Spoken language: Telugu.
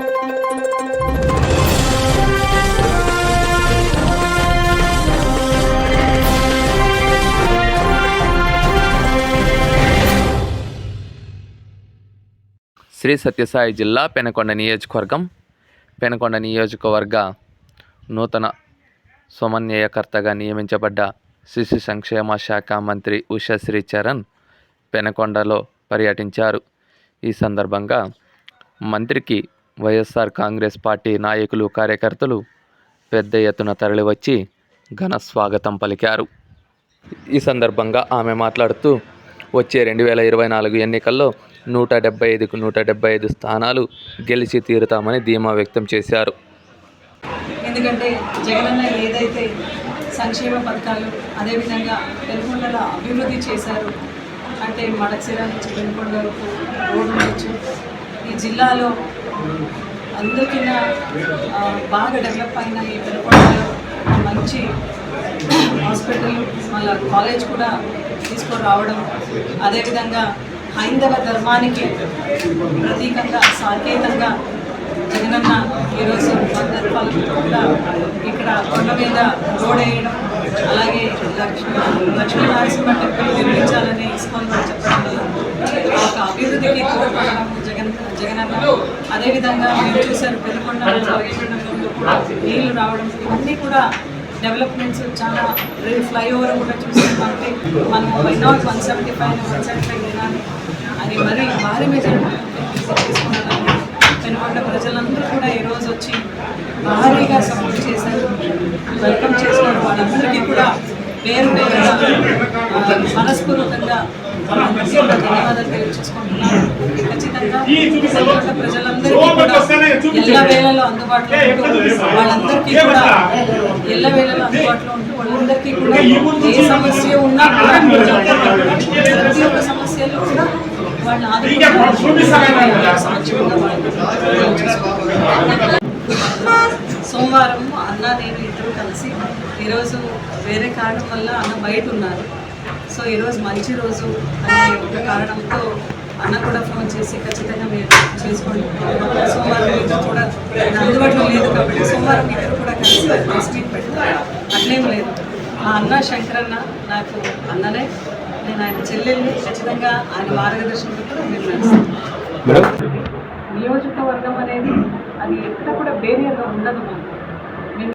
శ్రీ సత్యసాయి జిల్లా పెనకొండ నియోజకవర్గం పెనకొండ నియోజకవర్గ నూతన సమన్వయకర్తగా నియమించబడ్డ శిశు సంక్షేమ శాఖ మంత్రి ఉషశ్రీ చరణ్ పెనకొండలో పర్యటించారు. ఈ సందర్భంగా మంత్రికి వైఎస్ఆర్ కాంగ్రెస్ పార్టీ నాయకులు కార్యకర్తలు పెద్ద ఎత్తున తరలివచ్చి ఘన స్వాగతం పలికారు. ఈ సందర్భంగా ఆమె మాట్లాడుతూ వచ్చే రెండు వేల ఇరవై నాలుగు ఎన్నికల్లో నూట డెబ్బై ఐదుకు నూట డెబ్బై ఐదు స్థానాలు గెలిచి తీరుతామని ధీమా వ్యక్తం చేశారు. ఎందుకంటే జగనన్న ఏదైతే సంక్షేమ పథకాలు అదేవిధంగా పెనుకొండల అభివృద్ధి చేశారు అంటే మడచిర నుంచి పెనుకొండ రోడ్లు ఈ జిల్లాలో అందరికన్నా బాగా డెవలప్ అయిన ఈ పెనుకొండలో మంచి హాస్పిటల్ మళ్ళా కాలేజ్ కూడా తీసుకొని రావడం అదేవిధంగా హైందవ ధర్మానికి ప్రతీకంగా సాకేతంగా జగనన్న ఈరోజు అందరి కూడా ఇక్కడ కొండ మీద రోడ్ వేయడం అలాగే లక్ష్మీ లక్ష్మీ నరసింహ టెంపుల్ నిర్మించాలని ఇస్కాన్ వారు చెప్పడం వల్ల ఆ ఒక అభివృద్ధికి తోడ్పడడం జగన్ జగనన్న అదేవిధంగా మీరు చూశారు పెనుకొండ పర్యటనలో కూడా నీళ్ళు రావడం ఇవన్నీ కూడా డెవలప్మెంట్స్ చాలా రేపు ఫ్లైఓవర్ కూడా చూస్తున్నామంటే మనం why not one seventy five one seventy five అది అని మరీ భారీ మెజారిటీ తీసుకున్నాను పెనుకొండ ప్రజలందరూ కూడా ఈరోజు వచ్చి భారీగా సపోర్ట్ చేశారు. వెల్కమ్ చేసినారు. వాళ్ళందరికీ కూడా పేరు పేరుగా మనస్పూర్వకంగా ధన్యవాదాలు తెలియజేసుకుంటున్నాను. ఖచ్చితంగా ప్రజలందరికీ కూడా ఎల్ల వేళలో అందుబాటులో ఉంటూ వాళ్ళందరికీ కూడా ఎల్ల వేళలో అందుబాటులో ఉంటూ వాళ్ళందరికీ కూడా ఏ సమస్య ఉన్నా కూడా ప్రతి ఒక్క సమస్యలో కూడా వాళ్ళు సోమవారం అన్న నేను ఇద్దరు కలిసి ఈరోజు వేరే కారణం వల్ల అన్న బయట ఉన్నారు. సో ఈరోజు మంచి రోజు అనే ఒక కారణంతో అన్న కూడా ఫోన్ చేసి ఖచ్చితంగా మీరు చేసుకోండి. సోమవారం ఇద్దరు కూడా అందుబాటులో లేదు కాబట్టి సోమవారం ఇద్దరు కూడా కలిసి ప్రెస్ మీట్ పెడతారు అట్లేం లేదు. మా అన్న శంకరన్న నాకు అన్ననే. నేను ఆయన చెల్లెల్ని ఖచ్చితంగా ఆయన మార్గదర్శనంలో కూడా నేను నడుస్తాను అది ఎక్కడ కూడా బేరియర్గా ఉండదు. మాకు